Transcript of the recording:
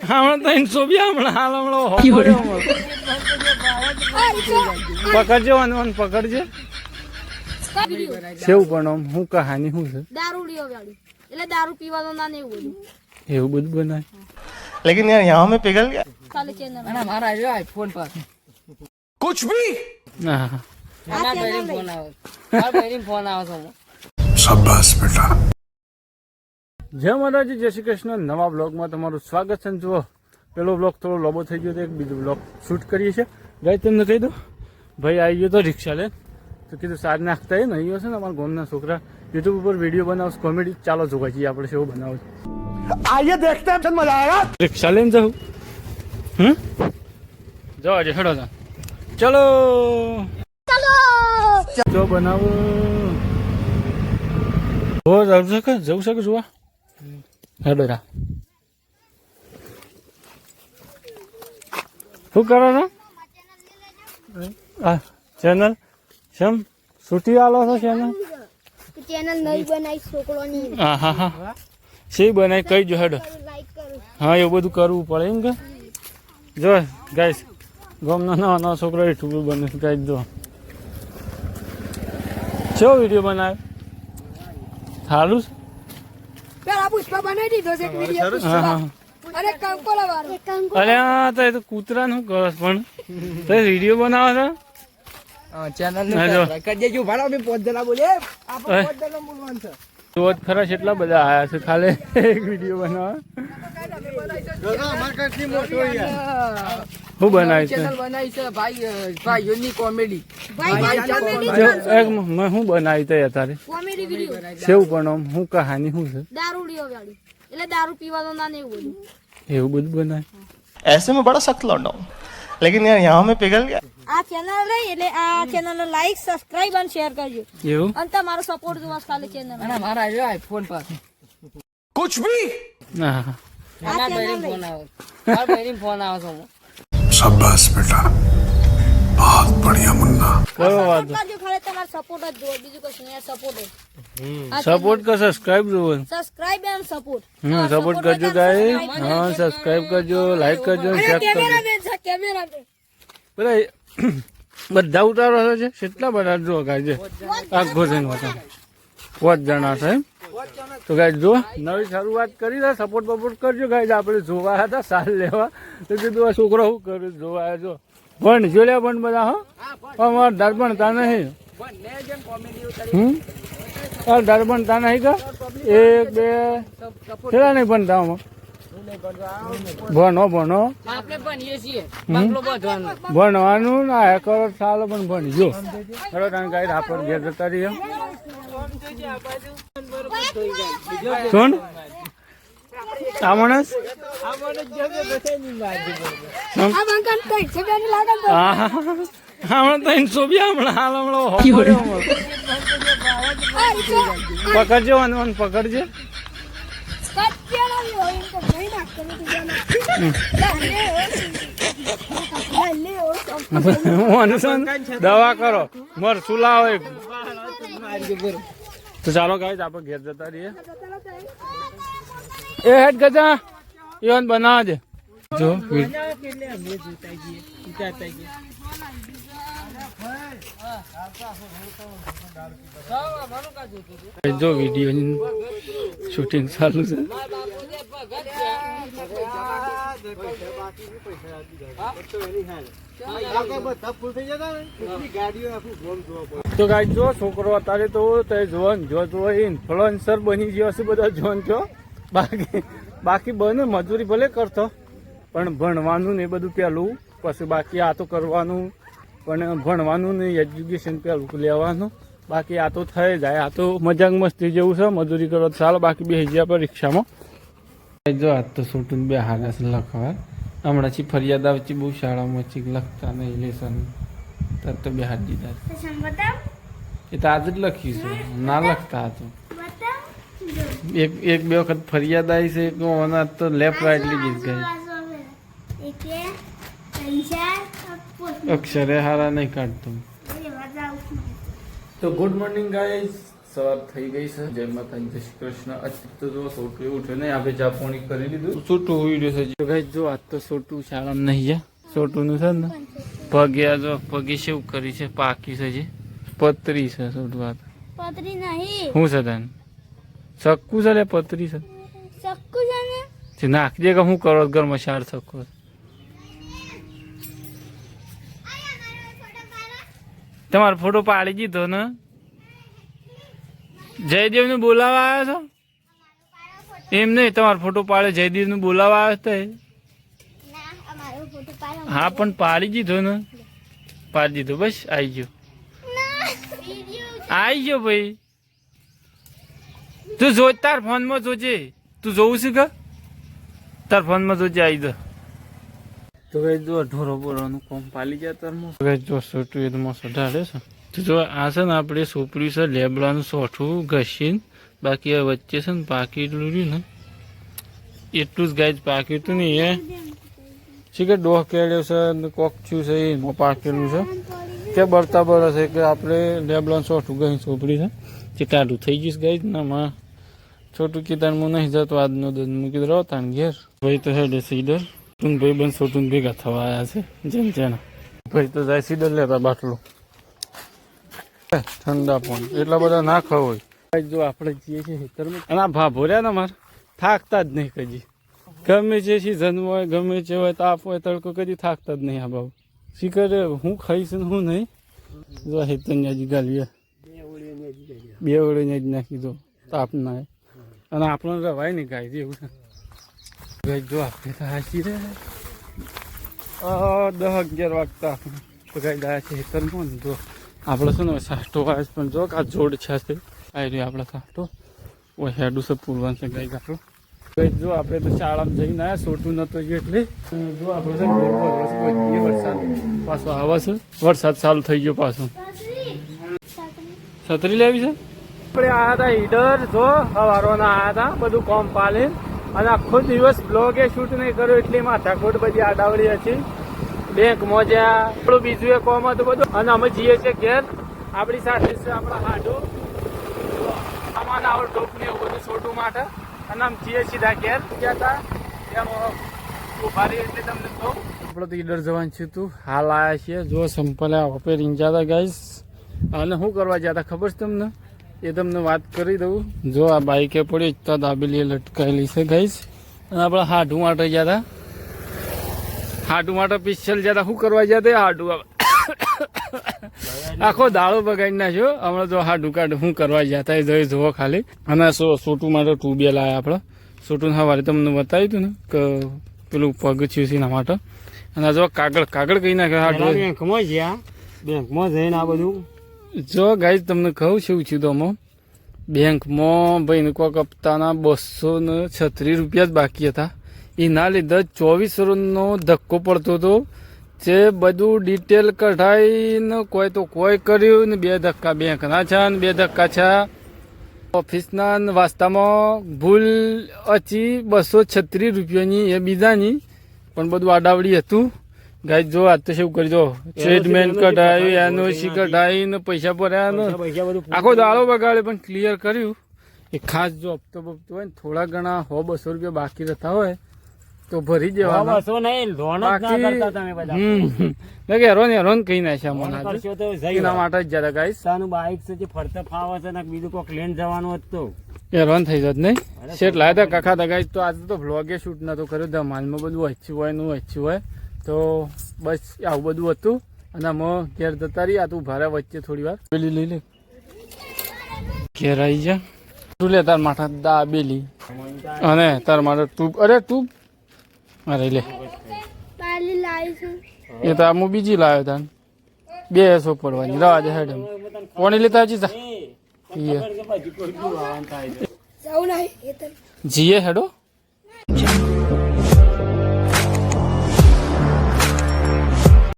હમણાં તો એને સોંપ્યા હમણાં હાલ હમણાં હો પડ્યો હમણાં. આ રિક્ષા પકડજો અને મને પકડજે કેવું પણ આમ શું કહાની શું છે દારૂડીઓ ગાડી એટલે દારૂ પીવાનો ના ને એવું બધું એવું બધું બનાય लेकिन यार यहाँ में पिघल गया ખાલી ચેનલ અને મારા આવ્યો આઈફોન પર कुछ भी હા મારા બહેરી ફોન આવે મારા બહેરી ફોન આવે છે शाबाश बेटा જય મહારાજી જય શ્રી કૃષ્ણ. નવા બ્લોગમાં તમારું સ્વાગત છે. જુઓ પેલો બ્લોગ થોડો લોબો થઈ ગયો તો એક બીજો બ્લોગ શૂટ કરીએ છીએ. ગઈ તમને કહી દઉં ભાઈ આવી ગયો તો રિક્ષા લે તો કીધું સાર નાખતા ને અહીંયા છે ને અમારા ગામના છોકરા. યુટ્યુબ ઉપર વીડિયો બનાવશ કોમેડી ચાલો જોવા જઈએ આપણે એવું બનાવો આઈએ દેખતા હે મજા આયા. રિક્ષા લઈને જાઉં. હમ? જવા જે હેડો તા ચલો. ચલો. જો બનાવો. હો જવું શકે જવું શકે જોવા? હેડો રા શું કરો છો? આ ચેનલ શેમ? છૂટી આલો છો ચેનલ? ચેનલ નહીં બનાવી છોકરોની. હા હા હા. શી બનાવી? કઈ જો હેડો. હા એવું બધું કરવું પડે એમ કે? જો ગાઈસ ગમનો નવા નવા છોકરો યુટ્યુબ બને કઈ દો જો કેવો વીડિયો બનાવ્યો? સારું છે? પેલા પુષ્પા બનાવી દીધો છે એક વીડિયો અરે કંકોલા વાળો. અરે હા તો એ તો કૂતરા નું કરસ પણ. તો વીડિયો બનાવો છો? ચેનલ કરી દેજો. ભાડો અમે પોત જણા બોલીએ. આપણે પોત જણા બોલવાનું છે. તો જ ખરા કેટલા બધા આયા છે. ખાલી એક વીડિયો બનાવવા શું બનાવી છે ચેનલ બનાવી છે ભાઈ અ, ભાઈઓની કોમેડી ભાઈ જો, એક મેં શું બનાવી તે અત્યારે કોમેડી વિડિયો કેવું પણ આમ શું કહાની શું છે દારૂડીઓ ગાડી એટલે દારૂ પીવાનો ના ને એવું બધું એવું બધું બનાવે ऐसे में बड़ा सख्त लौटा हूँ लेकिन यार यहाँ में पिघल गया આ ચેનલ રહી એટલે આ ચેનલ ને લાઈક સબસ્ક્રાઇબ અને શેર કરજો એવું અને તમારો સપોર્ટ જોવા ખાલી ચેનલ અને મારા આવ્યો આઈફોન પર कुछ भी હા હા મારા બહેરી ફોન આવે મારા બહેરી ફોન આવે છે সাব্বাস বেটা বহুত বড়িয়া মুন্না કયો વાંધો જો ખરે તમાર સપોર્ટ જ જો બીજું કશું નહીં સપોર્ટ સપોર્ટ કા સબસ્ક્રાઇબ જો સબસ્ક્રાઇબ એન્ડ સપોર્ટ હમ સપોર્ટ કરજો ગાઈસ હા સબસ્ક્રાઇબ કરજો લાઈક કરજો શેર કરજો કેમેરા બેન છે કેમેરા બેન બધા બધા ઉતારો છે કેટલા બધા જો ગાઈસ આખો જઈને વાતા પાંચ જણા સાહેબ તો ગાય જો નવી શરૂઆત કરી દે સપોર્ટ બપોર્ટ કરજો ગાય આપણે જોવા હતા સાલ લેવા. તો કીધું આ છોકરો શું કર્યું જોવા જો ભણ પણ ભણ બધા હો. અમાર દર ભણતા નહીં હમ? અરે દર ભણતા નહીં કા? એક બે. કેટલા નહીં ભણતા આમાં? ભણો ભણો. ભણવાનું ના કરો સાલ પણ ભણજો. ખરો કારણ કે આપણ ઘેર જતા રહીએ. કોણ? આ માણસ. હમણાં તો એને હમણાં હાલ હમણાં પકડજો અને મને પકડજે. હોય દવા કરો. મર સુલા એક. તો ચાલો ગાય આપણે ઘેર જતા રહીએ. એ હેડ ગજા ઈવન બનાવજે. જો જો વીડિયો શૂટિંગ ચાલુ છે. તો ગાઈ જો છોકરો અત્યારે તો તે જોન, જો જો ઇન્ફ્લુએન્સર બની ગયો છે બધા જોન છો બાકી બાકી બને, મજૂરી ભલે કરતો, પણ ભણવાનું ને એ બધું પહેલું પછી બાકી આ તો કરવાનું. પણ ભણવાનું નહીં એજ્યુકેશન પહેલું લેવાનું. બાકી આ તો થઈ જાય. આ તો મજાક મસ્તી જેવું છે. મજૂરી કરો ચાલો. બાકી બે ગયા પર રિક્ષામાં. જો આજ તો છૂટું બે હારા છે લખવા. હમણાં થી ફરિયાદ આવતી બહુ શાળામાં ચીક લખતા નહીં લેસન. તર તો બે હાથ દીધા એ તો આજે જ લખીશું. ના લખતા હતું એક એક બે વખત ફરિયાદ આવી છે કે ઓના તો લેફ્ટ રાઈટ લીધી ગઈ. અક્ષરે હારા નહીં કાઢતો. તો ગુડ મોર્નિંગ ગાઈસ સવાર થઈ ગઈ છે. જય માતાજી જય શ્રી કૃષ્ણ. આજ તો જો સોટું ઉઠ્યું નહીં આપણે જાપોણી કરી લીધું. સોટું હોઈ રહ્યું છે ગાઈસ જો આજ તો સોટું શાળામાં નહીં ગયા. સોટું છે ને? પગે આ જો પગે શું કરી છે પાકી છે જે. પતરી છે સોટું વાત પતરી નહીં. શું છે તને? સક્કું છે લે પતરી છે? સક્કું છે ને? નાખજે કે હું કરો ઘરમાં શાળ ચક્કુ તમારો ફોટો પાડી દીધો ને? જયદેવ ને બોલાવા આવ્યો છો? એમ નહીં, તમારો ફોટો પાડે જયદેવ ને બોલાવા આવ્યો તો એ? ના અમારો ફોટો પાડો હા, પણ પાડી દીધો ને? પાડી દીધો બસ આવી ગયો. આવી ગયો ભાઈ. તું જો તાર ફોનમાં જોજે. તું જોવું છે કે? તાર ફોનમાં જોજે આવી દો તો કઈ જો ઢોરો બોરવાનું કોમ પાલી તારમાં કઈ જો સોટું એ તો મસ્ત છે. તો જો આ છે ને આપણે સોપડ્યું છે, લેબડાનું સોઠું ઘસીને, બાકી આ વચ્ચે છે ને પાકીટલું રહ્યું ને એટલું જ ગાય પાકીટ હતું ને એ. છે કે ડોહ કેળ્યો છે ને કોકચ્યું છે એમાં પાકેલું છે. કે બળતા બળે છે કે આપણે લેબડાનું સોઠું ગઈ સોપડી છે. કે ટાઢું થઈ ગયું ગાય ને માં છોટું કીધા નહીં જતો, આજનો દન મૂકી રહો તાણ ઘેર. ભાઈ તો હેડે સીડર. ભાઈ બંધ તું ભેગા થવા આવ્યા છે. જેમ જેના ભાઈ તો જાય સીડર લેતા બાટલો. ઠંડા પણ. એટલા બધા ના ખાવ હોય. જો આપણે જઈએ છીએ ખેતરમાં. અને આ ભાભો રહ્યા ને મારે થાકતા જ નહીં કદી. ગમે છે સિઝન હોય ગમે છે હોય તાપ હોય તડકો કદી થાકતા જ નહીં આ બાબુ શીખર હું ખાઈશ ને હું નહીં. જો હેતન હજી ગાલીએ બે વડે જ નાખી દો. તાપ ના. અને આપણને રવાય નહીં ગાય એવું છે જો આપણે તો હાસી રે. દસ અગિયાર વાગતા તો ગયા છે હેતરમાં જો. આપણે છે ને સાસ્ટો છે પણ જો કા આ જોડ છે આ રહ્યો આપણે સાસ્ટો ઓ હેડું છે પૂરવાનું છે ગઈ ગાય જો આપણે તો શાળામાં જઈને આવ્યા સોટું નતો ગયું એટલે. જો આપણે છે ને વરસાદ પાછો આવે છે. વરસાદ ચાલુ થઈ ગયો પાછો. છત્રી લેવી છે? આપણે આયા હતા હીટર જો સવારોના આયા હતા બધું કોમ પાલે અને આખો દિવસ બ્લોગે શૂટ નહીં કર્યો એટલી માથાકોટ બધી આડાવડી હતી. બેંક મોજા આપણું બીજું એ કોમ હતું બધું. અને અમે જઈએ છીએ ઘેર. આપણી સાથે છે આપણા હાડો. અમારા આવડ ટોપ ને એવું બધું છોટું માટે. અને આમ જઈએ સીધા ઘેર. ગયા હતા ત્યાં ઊભા એટલે તમને કહું. આપણે તો ઈડર જવાનું છે તું. હાલ આવ્યા છીએ. જો સંપલ ઓપે રીંજા ગાઈશ અને શું કરવા જતા ખબર છે તમને? એ તમને વાત કરી દઉં. જો આ બાઈકે પડી, તો દાબેલી લટકાયેલી છે, ગાઈસ. અને આપણે હાડું માટે ગયા હતા હાડું માટે પિસ્તલ ગયા શું કરવા હતા હાડું આખો દાળો બગાડી નાખ્યો. હમણાં જો હાડું કાઢું, શું કરવા હતા એ જુઓ ખાલી. અને સોટું માટે ટ્યુબવેલ આવ્યા આપણે. સોટું સવારે તમને બતાવ્યું હતું ને, કે પેલું પગ થયું છે એના માટે. અને જો કાગળ કાગળ કહી નાખ્યો હાડું બેંકમાં જઈને આ બધું જો ગાઈઝ તમને કહું છું આમાં બેંકમાં ભાઈને કોક હપ્તાના બસો ને છત્રીસ રૂપિયા જ બાકી હતા. એના લીધે ચોવીસ રૂનનો ધક્કો પડતો હતો. જે બધું ડિટેલ કઢાઈને કોઈ તો કોઈ કર્યું ને બે ધક્કા બેંકના છે ને બે ધક્કા છે. ઓફિસના વાસ્તામાં ભૂલ અચી બસો છત્રીસ રૂપિયાની એ બીજાની, પણ બધું આડાવડી હતું. ગાય જો આ તો શું કરજો? દો સ્ટેટમેન્ટ કઢાયું એનઓસી કઢાવી ને પૈસા ભર્યા ને. આખો દાડો બગાડે પણ ક્લિયર કર્યું. એ ખાસ જો હપ્તો બપતો હોય ને થોડા ઘણા હો બસો રૂપિયા બાકી રહેતા હોય તો ભરી દેવાના. બસો નહીં લોન કે હેરોન હેરોન કહી નાખ્યા મને આજે. કરશો તો જઈ એના માટે જ જતા ગાઈસ. રસ્તાનું બાઇક છે જે ફરતા ફાવે છે ને બીજું કોઈક લેન જવાનું હતું હેરોન થઈ જત નહીં. શેઠ લાયા કાકા હતા તો આજે તો વ્લોગે શૂટ નતો કર્યો. ધમાલમાં બધું હચ્યું હોયનું હચ્યું હોય. તો બસ આવું બધું હતું. અને અમે ઘેર જતા રહી આ તું ભારે વચ્ચે થોડી વાર પેલી લઈ લે. ઘેર આવી જા. તું લે તાર માથા દા બેલી. અને તાર માટે તું અરે તું અરે લે. પાલી લાવી એ તો હું બીજી લાવ્યો તાન. બે સો પડવાની. રવા દે હેડ કોની લેતા હજી જા ઈએ. જવું નહીં એ તો જીએ હેડો.